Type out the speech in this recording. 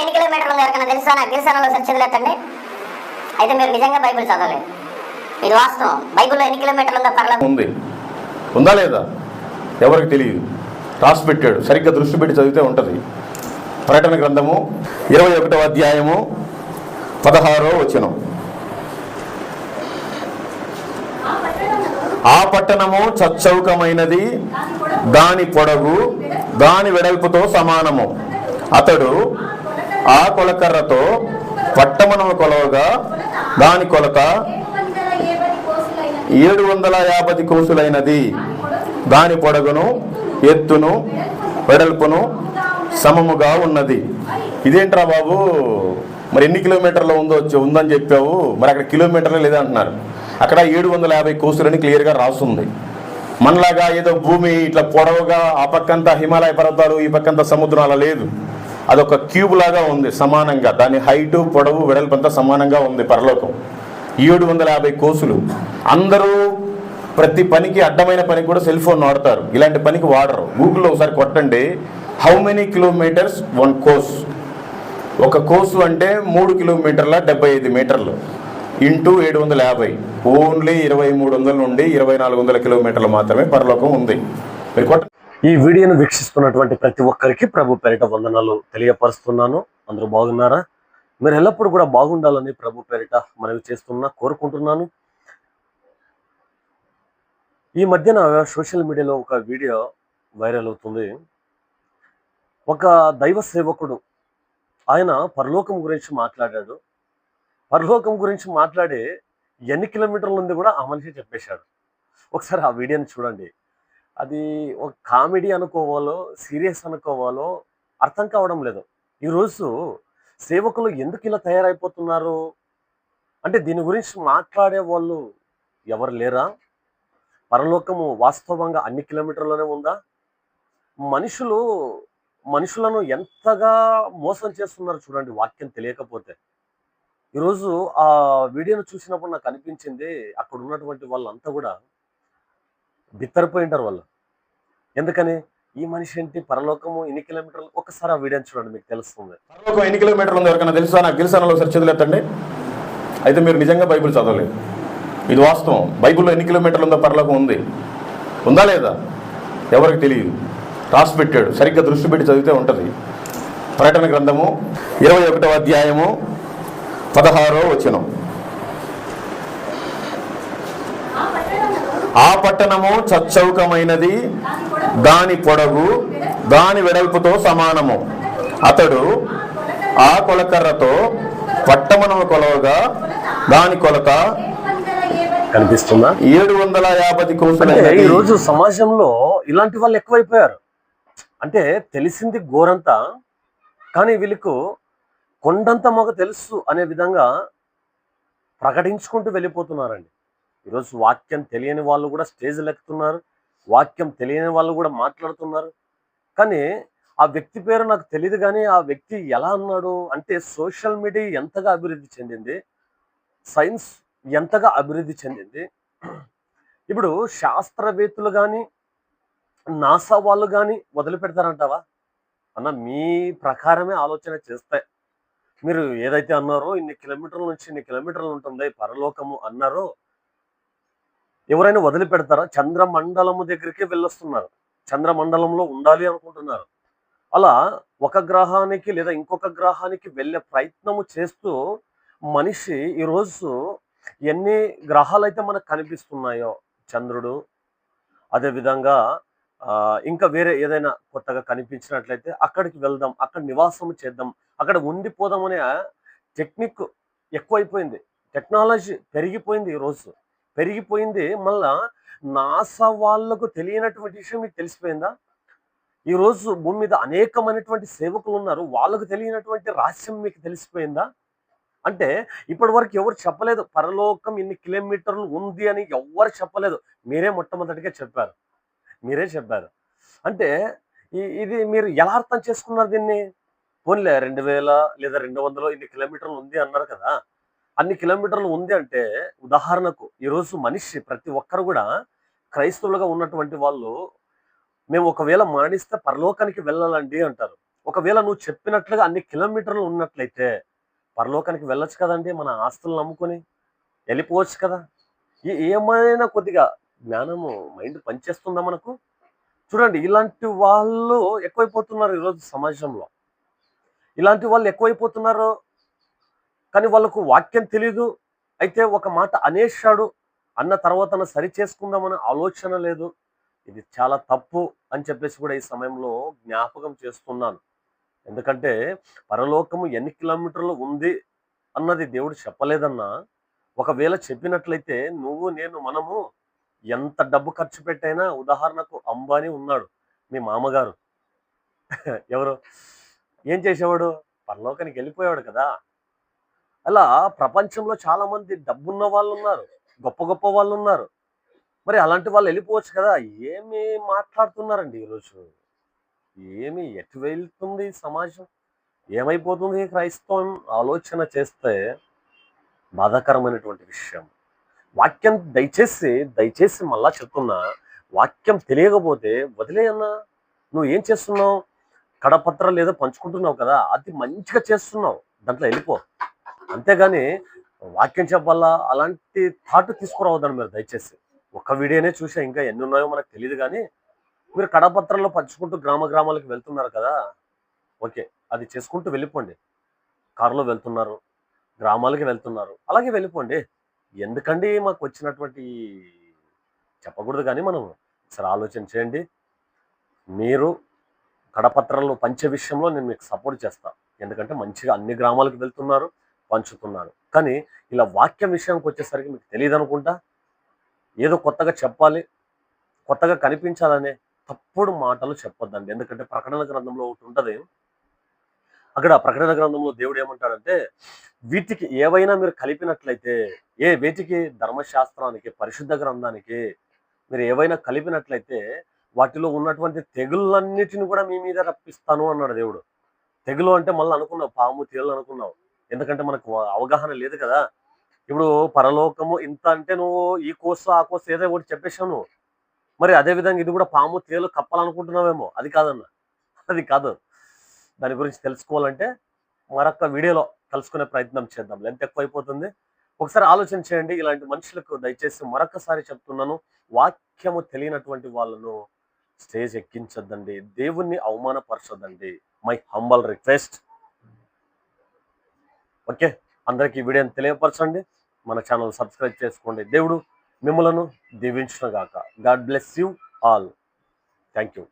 ఎన్ని కిలోమీటర్లు ఉంది ఎవరికైనా తెలుసా? నాకు తెలుసానలో అయితే మీరు నిజంగా బైబిల్ చదవలేదు ఇది వాస్తవం. బైబిల్లో ఎన్ని కిలోమీటర్లు ఉందో పర్లేదు. ఉంది. ఉందా లేదా? ఎవరికి తెలియదు. రాసి పెట్టాడు. సరిగ్గా దృష్టి పెట్టి చదివితే ఉంటుంది. ప్రకటన గ్రంథము ఇరవై ఒకటో అధ్యాయము పదహారో వచనం. ఆ పట్టణము చచ్చౌకమైనది. దాని పొడవు దాని వెడల్పుతో సమానము. అతడు ఆ కొలకర్రతో పట్టమనము కొలవగా దాని కొలత ఏడు వందల యాభై కోసులైనది. దాని పొడగును ఎత్తును వెడల్పును సమముగా ఉన్నది. ఇదేంట్రా బాబు? మరి ఎన్ని కిలోమీటర్లు ఉందో ఉందని చెప్పావు. మరి అక్కడ కిలోమీటర్లు లేదంటున్నారు అక్కడ ఏడు వందల యాభై కోసులని క్లియర్గా రాస్తుంది. మనలాగా ఏదో భూమి ఇట్లా పొడవుగా ఆ పక్కంతా హిమాలయ పర్వతాలు ఈ పక్కంతా సముద్రం అలా లేదు. అదొక క్యూబ్ లాగా ఉంది సమానంగా. దాని హైటు పొడవు వెడల్పంతా సమానంగా ఉంది పరలోకం. ఏడు వందల యాభై కోసులు. అందరూ ప్రతి పనికి అడ్డమైన పనికి కూడా సెల్ ఫోన్ వాడతారు. ఇలాంటి పనికి వాడరు. గూగుల్లో ఒకసారి కొట్టండి. How many kilometres one course ఒక కోసు అంటే మూడు కిలోమీటర్ల డెబ్బై ఐదు మీటర్లు. ఇంటూ ఏడు వందల యాభై. ఓన్లీ ఇరవై మూడు వందల నుండి ఇరవై నాలుగు వందల కిలోమీటర్లు మాత్రమే పరలోకం ఉంది. మీరు కొట్ట ఈ వీడియోను వీక్షిస్తున్నటువంటి ప్రతి ఒక్కరికి ప్రభు పేరిట వందనాలు తెలియపరుస్తున్నాను. అందరూ బాగున్నారా? మీరు ఎల్లప్పుడూ కూడా బాగుండాలని ప్రభు పేరిట మనవి చేస్తున్నా కోరుకుంటున్నాను. ఈ మధ్యన సోషల్ మీడియాలో ఒక వీడియో వైరల్ అవుతుంది. ఒక దైవ సేవకుడు ఆయన పరలోకం గురించి మాట్లాడాడు. పరలోకం గురించి మాట్లాడి ఎన్ని కిలోమీటర్లు ఉంది కూడా ఆ మనిషి చెప్పేశాడు. ఒకసారి ఆ వీడియోని చూడండి. అది ఒక కామెడీ అనుకోవాలో సీరియస్ అనుకోవాలో అర్థం కావడం లేదు. ఈరోజు సేవకులు ఎందుకు ఇలా తయారైపోతున్నారు? అంటే దీని గురించి మాట్లాడే వాళ్ళు ఎవరు లేరా? పరలోకము వాస్తవంగా అన్ని కిలోమీటర్లోనే ఉందా? మనుషులు మనుషులను ఎంతగా మోసం చేస్తున్నారు చూడండి వాక్యం తెలియకపోతే. ఈరోజు ఆ వీడియోను చూసినప్పుడు నాకు అనిపించింది అక్కడ ఉన్నటువంటి వాళ్ళంతా కూడా బిత్తరిపోయింటారు వాళ్ళు. ఎందుకని? ఈ మనిషి ఏంటి? పరలోకము ఎన్ని కిలోమీటర్లు? ఒక్కసారి ఆ వీడియోని చూడండి మీకు తెలుస్తుంది. పరలోకం ఎన్ని కిలోమీటర్లు ఉంది ఎవరికైనా తెలుసా? నాకు తెలుసానలో ఒకసారి చదివేతండి అయితే మీరు నిజంగా బైబిల్ చదవలేదు. ఇది వాస్తవం. బైబిల్లో ఎన్ని కిలోమీటర్లు ఉందో పరలోకం ఉంది. ఉందా లేదా? ఎవరికి తెలియదు. రాసి పెట్టాడు. సరిగ్గా దృష్టి పెట్టి చదివితే ఉంటుంది. ప్రకటన గ్రంథము ఇరవై ఒకటో అధ్యాయము పదహారో వచనం. ఆ పట్టణము చచ్చౌకమైనది. దాని పొడవు దాని వెడల్పుతో సమానము. అతడు ఆ కొలకర్రతో పట్టణము కొలవగా దాని కొలత కనిపిస్తుందా? ఏడు వందల యాభై అంటే కోసులైనది ఈ రోజు సమాజంలో ఇలాంటి వాళ్ళు ఎక్కువైపోయారు. అంటే తెలిసింది గోరంతా కానీ వీళ్ళకు కొండంత మాకు తెలుసు అనే విధంగా ప్రకటించుకుంటూ వెళ్ళిపోతున్నారండి. ఈరోజు వాక్యం తెలియని వాళ్ళు కూడా స్టేజ్లు ఎక్కుతున్నారు. వాక్యం తెలియని వాళ్ళు కూడా మాట్లాడుతున్నారు. కానీ ఆ వ్యక్తి పేరు నాకు తెలియదు కానీ ఆ వ్యక్తి ఎలా అన్నాడు అంటే సోషల్ మీడియా ఎంతగా అభివృద్ధి చెందింది సైన్స్ ఎంతగా అభివృద్ధి చెందింది. ఇప్పుడు శాస్త్రవేత్తలు కానీ నాసా వాళ్ళు కానీ వదిలిపెడతారంటావా? అన్న మీ ప్రకారమే ఆలోచన చేస్తే మీరు ఏదైతే అన్నారో ఇన్ని కిలోమీటర్ల నుంచి ఇన్ని కిలోమీటర్లు ఉంటుంది పరలోకము అన్నారో ఎవరైనా వదిలిపెడతారా? చంద్రమండలము దగ్గరికి వెళ్ళొస్తున్నారు. చంద్రమండలంలో ఉండాలి అనుకుంటున్నారు. అలా ఒక గ్రహానికి లేదా ఇంకొక గ్రహానికి వెళ్ళే ప్రయత్నము చేస్తూ మనిషి ఈరోజు ఎన్ని గ్రహాలైతే మనకు కనిపిస్తున్నాయో చంద్రుడు అదేవిధంగా ఇంకా వేరే ఏదైనా కొత్తగా కనిపించినట్లయితే అక్కడికి వెళ్దాం అక్కడ నివాసం చేద్దాం అక్కడ ఉండిపోదాం అనే టెక్నిక్ ఎక్కువైపోయింది. టెక్నాలజీ పెరిగిపోయింది ఈరోజు. పెరిగిపోయింది. మళ్ళా నాసా వాళ్ళకు తెలియనటువంటి విషయం మీకు తెలిసిపోయిందా? ఈరోజు భూమి మీద అనేకమైనటువంటి సేవకులు ఉన్నారు. వాళ్ళకు తెలియనటువంటి రహస్యం మీకు తెలిసిపోయిందా? అంటే ఇప్పటి వరకు ఎవరు చెప్పలేదు పరలోకం ఇన్ని కిలోమీటర్లు ఉంది అని ఎవ్వరు చెప్పలేదు. మీరే మొట్టమొదటిగా చెప్పారు. మీరే చెప్పారు. అంటే ఇది మీరు ఎలా అర్థం చేసుకున్నారు దీన్ని? పోన్లే రెండు వేల లేదా రెండు వందలు ఇన్ని కిలోమీటర్లు ఉంది అన్నారు కదా. అన్ని కిలోమీటర్లు ఉంది అంటే ఉదాహరణకు ఈరోజు మనిషి ప్రతి ఒక్కరు కూడా క్రైస్తవులుగా ఉన్నటువంటి వాళ్ళు మేము ఒకవేళ మరణిస్తే పరలోకానికి వెళ్ళాలండి అంటారు. ఒకవేళ నువ్వు చెప్పినట్లుగా అన్ని కిలోమీటర్లు ఉన్నట్లయితే పరలోకానికి వెళ్ళొచ్చు కదండి మన ఆస్తులు నమ్ముకొని వెళ్ళిపోవచ్చు కదా. ఏమైనా కొద్దిగా జ్ఞానము మైండ్ పనిచేస్తుందా మనకు? చూడండి ఇలాంటి వాళ్ళు ఎక్కువైపోతున్నారు ఈరోజు సమాజంలో. ఇలాంటి వాళ్ళు ఎక్కువైపోతున్నారు? కానీ వాళ్ళకు వాక్యం తెలీదు. అయితే ఒక మాట అనేశాడు. అన్న తర్వాత సరి చేసుకుందామనే ఆలోచన లేదు. ఇది చాలా తప్పు అని చెప్పేసి కూడా ఈ సమయంలో జ్ఞాపకం చేస్తున్నాను. ఎందుకంటే పరలోకము ఎన్ని కిలోమీటర్లు ఉంది అన్నది దేవుడు చెప్పలేదన్నా ఒకవేళ చెప్పినట్లయితే నువ్వు నేను మనము ఎంత డబ్బు ఖర్చు పెట్టైనా ఉదాహరణకు అంబానీ ఉన్నాడు మీ మామగారు. ఎవరు? ఏం చేసేవాడు? పరలోకానికి వెళ్ళిపోయాడు కదా. అలా ప్రపంచంలో చాలా మంది డబ్బున్న వాళ్ళు ఉన్నారు గొప్ప గొప్ప వాళ్ళు ఉన్నారు మరి అలాంటి వాళ్ళు వెళ్ళిపోవచ్చు కదా ఏమి మాట్లాడుతున్నారండి ఈరోజు ఏమి ఎటు వెళ్తుంది సమాజం? ఏమైపోతుంది క్రైస్తవం? ఆలోచన చేస్తే బాధాకరమైనటువంటి విషయం. వాక్యం దయచేసి దయచేసి మళ్ళా చెప్తున్నా వాక్యం తెలియకపోతే వదిలేయన్నా నువ్వు ఏం చేస్తున్నావు? కడపత్రాలు ఏదో పంచుకుంటున్నావు కదా అది మంచిగా చేస్తున్నావు. దాంట్లో వెళ్ళిపో. అంతేగాని వాక్యం చెప్పాలా? అలాంటి థాట్ తీసుకురావద్దని మీరు దయచేసి. ఒక వీడియోనే చూసా ఇంకా ఎన్ని ఉన్నాయో మనకు తెలియదు కానీ మీరు కడపత్రంలో పంచుకుంటూ గ్రామ గ్రామాలకు వెళ్తున్నారు కదా? ఓకే అది చేసుకుంటూ వెళ్ళిపోండి. కారులో వెళ్తున్నారు గ్రామాలకి వెళ్తున్నారు అలాగే వెళ్ళిపోండి. ఎందుకండి మాకు వచ్చినటువంటి చెప్పకూడదు కానీ మనం ఒకసారి ఆలోచన చేయండి. మీరు కడపత్రంలో పంచే విషయంలో నేను మీకు సపోర్ట్ చేస్తాను ఎందుకంటే మంచిగా అన్ని గ్రామాలకు వెళ్తున్నారు. పంచుతున్నాను. కానీ ఇలా వాక్యం విషయానికి వచ్చేసరికి మీకు తెలియదు అనుకుంటా ఏదో కొత్తగా చెప్పాలి కొత్తగా కనిపించాలనే తప్పుడు మాటలు చెప్పొద్దండి. ఎందుకంటే ప్రకటన గ్రంథంలో ఒకటి ఉంటుంది. అక్కడ ప్రకటన గ్రంథంలో దేవుడు ఏమంటాడంటే వీటికి ఏవైనా మీరు కలిపినట్లయితే ఏ వేటికి? ధర్మశాస్త్రానికి పరిశుద్ధ గ్రంథానికి మీరు ఏవైనా కలిపినట్లయితే వాటిలో ఉన్నటువంటి తెగుళ్ళన్నిటిని కూడా మీ మీద రప్పిస్తాను అన్నాడు దేవుడు. తెగులు అంటే మళ్ళీ అనుకున్నావు పాము తేలు అనుకున్నావు. ఎందుకంటే మనకు అవగాహన లేదు కదా. ఇప్పుడు పరలోకము ఇంత అంటే నువ్వు ఈ కోర్సు ఆ కోర్సు ఏదో ఒకటి చెప్పేశావు నువ్వు. మరి అదే విధంగా ఇది కూడా పాము తేలు కప్పాలనుకుంటున్నావేమో. అది కాదన్న. అది కాదు. దాని గురించి తెలుసుకోవాలంటే మరొక వీడియోలో కలుసుకునే ప్రయత్నం చేద్దాం. ఎంత ఎక్కువ అయిపోతుంది ఒకసారి ఆలోచన చేయండి. ఇలాంటి మనుషులకు దయచేసి మరొకసారి చెప్తున్నాను. వాక్యము తెలియనటువంటి వాళ్ళను స్టేజ్ ఎక్కించొద్దండి. దేవుణ్ణి అవమానపరచొద్దండి. My humble request. ఓకే? అందరికీ వీడియోని తెలియపరచండి. మన ఛానల్ సబ్స్క్రైబ్ చేసుకోండి. దేవుడు మిమ్మలను దీవించిన గాక God bless you all. Thank you